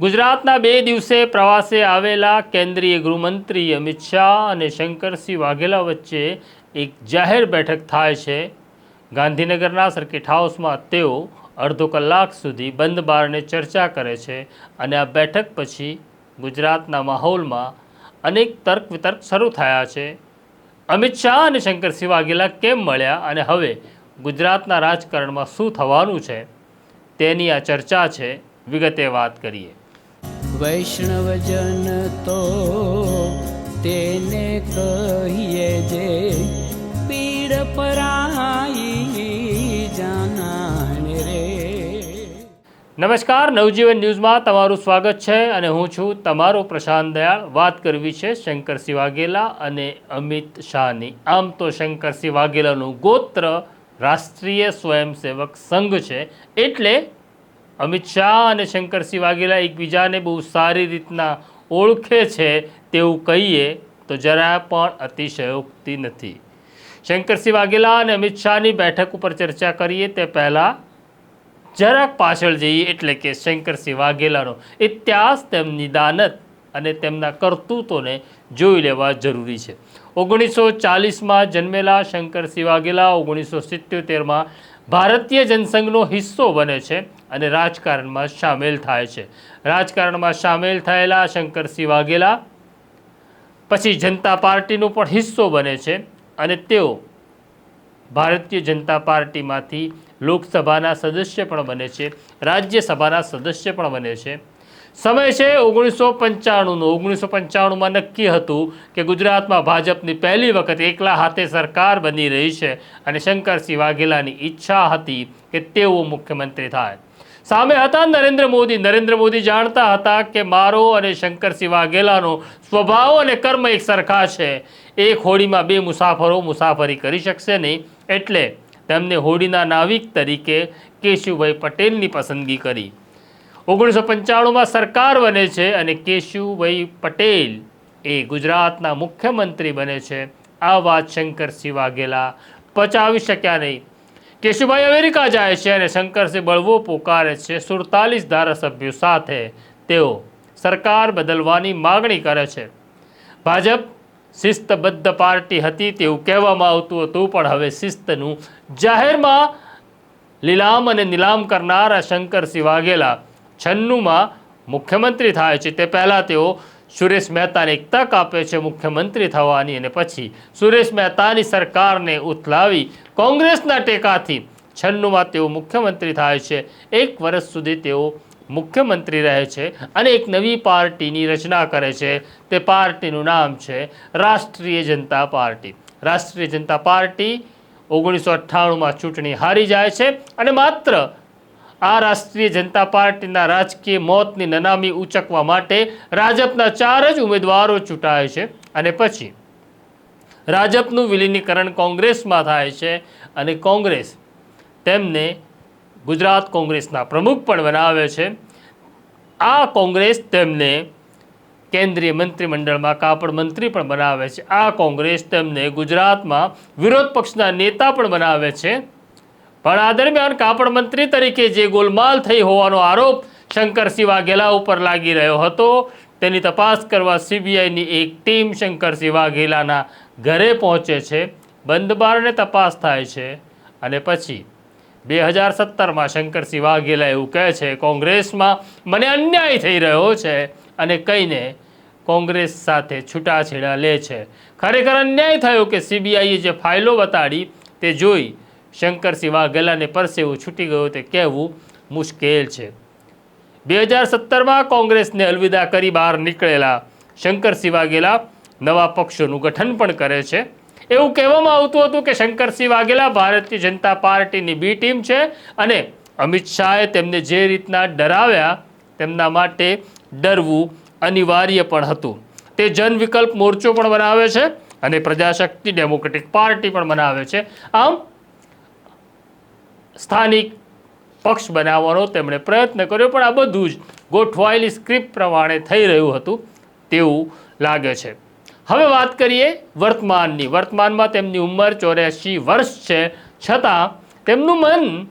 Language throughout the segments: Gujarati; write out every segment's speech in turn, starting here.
ગુજરાતના બે દિવસે પ્રવાસે આવેલા કેન્દ્રીય ગૃહમંત્રી અમિત શાહ અને શંકરસિંહ વાઘેલા વચ્ચે એક જાહેર બેઠક થાય છે. ગાંધીનગરના સર્કિટ હાઉસમાં તેઓ અડધો કલાક સુધી બંધ બારણે ચર્ચા કરે છે અને આ બેઠક પછી ગુજરાતના માહોલમાં અનેક તર્ક વિતર્ક શરૂ થયા છે. અમિત શાહ અને શંકરસિંહ વાઘેલા કેમ મળ્યા અને હવે ગુજરાતના રાજકારણમાં શું થવાનું છે? તેની આ ચર્ચા છે. વિગતે વાત કરીએ. વૈષ્ણવજન તો તેને કહીએ જે પીડ પરાઈ જાનાને રે. નમસ્કાર, નવજીવન ન્યૂઝમાં તમારું સ્વાગત છે અને હું છું તમારો પ્રશાંત દયાળ. વાત કરવી છે શંકરસિંહ વાઘેલા અને અમિત શાહની. આમ તો શંકરસિંહ વાઘેલાનું ગોત્ર રાષ્ટ્રીય સ્વયંસેવક સંઘ છે. એટલે અમિત શાહ અને શંકરસિંહ વાઘેલા એકબીજાને બહુ સારી રીતના ઓળખે છે તેવું કહીએ તો જરા પણ અતિશયોક્તિ નથી. શંકરસિંહ વાઘેલા અને અમિત શાહની બેઠક ઉપર ચર્ચા કરીએ તે પહેલાં જરાક પાછળ જઈએ એટલે કે શંકરસિંહ વાઘેલાનો ઇતિહાસ, તેમની દાનત અને તેમના કરતૂતોને જોઈ લેવા જરૂરી છે. ઓગણીસો ચાલીસમાં જન્મેલા શંકરસિંહ વાઘેલા, ઓગણીસો સિત્યોતેરમાં ભારતીય જનસંઘનો હિસ્સો બને છે. અને રાજકારણમાં સામેલ થાય છે. રાજકારણમાં સામેલ થયેલા શંકરસિંહ વાઘેલા, પછી જનતા પાર્ટીનો પણ હિસ્સો બને છે અને તેઓ ભારતીય જનતા પાર્ટીમાંથી લોકસભાના સદસ્ય પણ બને છે, રાજ્યસભાના સદસ્ય પણ બને છે. સમય છે ઓગણીસો પંચાણુંનો ઓગણીસો પંચાણુંમાં નક્કી હતું કે ગુજરાતમાં ભાજપની પહેલી વખત એકલા હાથે સરકાર બની રહી છે અને શંકરસિંહ વાઘેલાની ઈચ્છા હતી કે તેઓ મુખ્યમંત્રી થાય. સામે હતા નરેન્દ્ર મોદી. નરેન્દ્ર મોદી જાણતા હતા કે મારો અને શંકરસિંહ વાઘેલાનો સ્વભાવ અને કર્મ એક સરખા છે. એક હોડીમાં બે મુસાફરો મુસાફરી કરી શકશે નહીં. એટલે તેમને હોડીના નાવિક તરીકે કેશુભાઈ પટેલની પસંદગી કરી. ઓગણીસો પંચાણુંમાં સરકાર બને છે અને કેશુભાઈ પટેલ એ ગુજરાતના મુખ્યમંત્રી બને છે. આ વાત શંકરસિંહ વાઘેલા પચાવી શક્યા નહીં. કેશુભાઈ અમેરિકા જાય છે અને શંકરસિંહ બળવો પોકારે છે સુડતાલીસ ધારાસભ્યો સાથે. તેઓ સરકાર બદલવાની માગણી કરે છે. ભાજપ શિસ્તબદ્ધ પાર્ટી હતી તેવું કહેવામાં આવતું હતું, પણ હવે શિસ્તનું જાહેરમાં લીલામ અને નિલામ કરનારા શંકરસિંહ વાઘેલા છન્નુમાં મુખ્યમંત્રી થાય છે. તે પહેલાં તેઓ સુરેશ મહેતાને એક તક આપે છે મુખ્યમંત્રી થવાની અને પછી સુરેશ મહેતાની સરકારને ઉથલાવી કોંગ્રેસના ટેકાથી છન્નુમાં તેઓ મુખ્યમંત્રી થાય છે. એક વર્ષ સુધી તેઓ મુખ્યમંત્રી રહે છે અને એક નવી પાર્ટીની રચના કરે છે. તે પાર્ટીનું નામ છે રાષ્ટ્રીય જનતા પાર્ટી. રાષ્ટ્રીય જનતા પાર્ટી ઓગણીસો અઠ્ઠાણુંમાં ચૂંટણી હારી જાય છે અને માત્ર આ રાષ્ટ્રીય જનતા પાર્ટીના રાજકીય મોતની નનામી ઉચકવા માટે રાજપના ચાર જ ઉમેદવારો ચૂંટાય છે. અને પછી રાજપનું વિલીનીકરણ કોંગ્રેસમાં થાય છે અને કોંગ્રેસ તેમને ગુજરાત કોંગ્રેસના પ્રમુખ પણ બનાવે છે. આ કોંગ્રેસ તેમને કેન્દ્રીય મંત્રીમંડળમાં કાપડ મંત્રી પણ બનાવે છે. આ કોંગ્રેસ તેમને ગુજરાતમાં વિરોધ પક્ષના નેતા પણ બનાવે છે. પણ આ દરમિયાન કાપડ મંત્રી તરીકે જે ગોલમાલ થઈ હોવાનો આરોપ શંકરસિંહ વાઘેલા ઉપર લાગી રહ્યો હતો, તેની તપાસ કરવા સીબીઆઈની એક ટીમ શંકરસિંહ વાઘેલાના ઘરે પહોંચે છે બંધ તપાસ થાય છે. અને પછી બે હજાર સત્તરમાં શંકરસિંહ વાઘેલા એવું કહે છે, કોંગ્રેસમાં મને અન્યાય થઈ રહ્યો છે અને કહીને કોંગ્રેસ સાથે છૂટાછેડા લે છે. ખરેખર અન્યાય થયો કે સીબીઆઈએ જે ફાઇલો બતાડી તે જોઈ શંકરસિંહ વાઘેલાને પરસેવું છૂટી ગયો તે કહેવું મુશ્કેલ છે. બે હજાર સત્તરમાં કોંગ્રેસને અલવિદા કરી બહાર નીકળેલા શંકરસિંહ વાઘેલા નવા પક્ષોનું ગઠન પણ કરે છે. એવું કહેવામાં આવતું હતું કે શંકરસિંહ વાઘેલા ભારતીય જનતા પાર્ટીની બી ટીમ છે અને અમિત શાહે તેમને જે રીતના ડરાવ્યા તેમના માટે ડરવું અનિવાર્ય પણ હતું. તે જન વિકલ્પ મોરચો પણ બનાવે છે અને પ્રજાશક્તિ ડેમોક્રેટિક પાર્ટી પણ બનાવે છે. આમ સ્થાનિક પક્ષ બનાવવાનો તેમણે પ્રયત્ન કર્યો, પણ આ બધું જ ગોઠવાયેલી સ્ક્રિપ્ટ પ્રમાણે થઈ રહ્યું હતું તેવું લાગે છે. હવે વાત કરીએ વર્તમાનની. વર્તમાનમાં તેમની ઉંમર ચોર્યાસી વર્ષ છે. છતાં તેમનું મન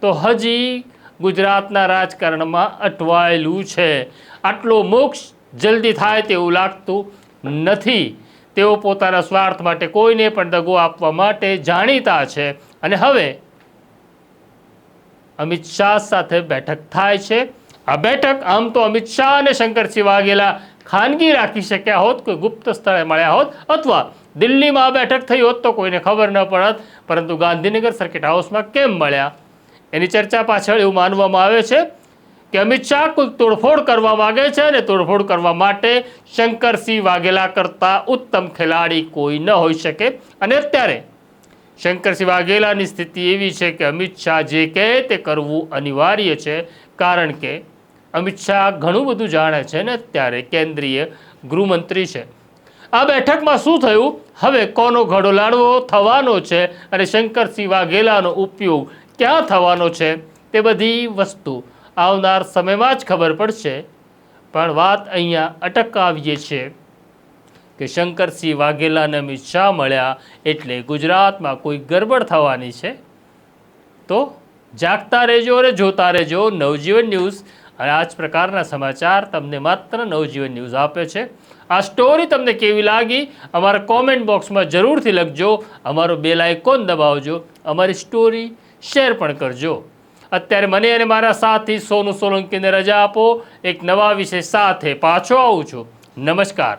તો હજી ગુજરાતના રાજકારણમાં અટવાયેલું છે. આટલો મોક્ષ જલ્દી થાય તેવું લાગતું નથી. તેઓ પોતાના સ્વાર્થ માટે કોઈને પણ દગો આપવા માટે જાણીતા છે. અને હવે અમિત શાહ સાથે બેઠક થાય છે. આ બેઠક આમ તો અમિત શાહ અને શંકરસિંહ વાઘેલા ખાનગી રાખી શક્યા હોત, કોઈ ગુપ્ત સ્થળે મળ્યા હોત, અથવા દિલ્હીમાં આ બેઠક થઈ હોત તો કોઈને ખબર ન પડત, પરંતુ ગાંધીનગર સર્કિટ હાઉસમાં કેમ મળ્યા? એની ચર્ચા પાછળ એવું માનવામાં આવે છે કે અમિત શાહ કોઈ તોડફોડ કરવા માગે છે અને તોડફોડ કરવા માટે શંકરસિંહ વાઘેલા કરતાં ઉત્તમ ખેલાડી કોઈ ન હોઈ શકે. અને અત્યારે શંકરસિંહ વાઘેલાની સ્થિતિ એવી છે કે અમિત શાહ જે કહે તે કરવું અનિવાર્ય છે, કારણ કે અમિત શાહ ઘણું બધું જાણે છે ને અત્યારે કેન્દ્રીય ગૃહમંત્રી છે. આ બેઠકમાં શું થયું? હવે કોનો ઘડો લાડવો થવાનો છે અને શંકરસિંહ વાઘેલાનો ઉપયોગ ક્યાં થવાનો છે? તે બધી વસ્તુ આવનાર સમયમાં જ ખબર પડશે. પણ વાત અહીંયા અટકાવીએ છીએ. કે શંકરસિંહ વાઘેલા અને અમિત શાહ મળ્યા એટલે ગુજરાતમાં કોઈ ગરબડ થવાની છે? તો જાગતા રહેજો અને જોતા રહેજો નવજીવન ન્યૂઝ. અને આ જ પ્રકારના સમાચાર તમને માત્ર નવજીવન ન્યૂઝ આપે છે. આ સ્ટોરી તમને કેવી લાગી? અમારા કોમેન્ટ બોક્સમાં જરૂરથી લખજો. અમારો બેલ આઇકોન દબાવજો. અમારી સ્ટોરી શેર પણ કરજો. અત્યારે મને અને મારા સાથી સોનુ સોલંકીને રજા આપો. એક નવા વિષય સાથે પાછો આવું છું. નમસ્કાર.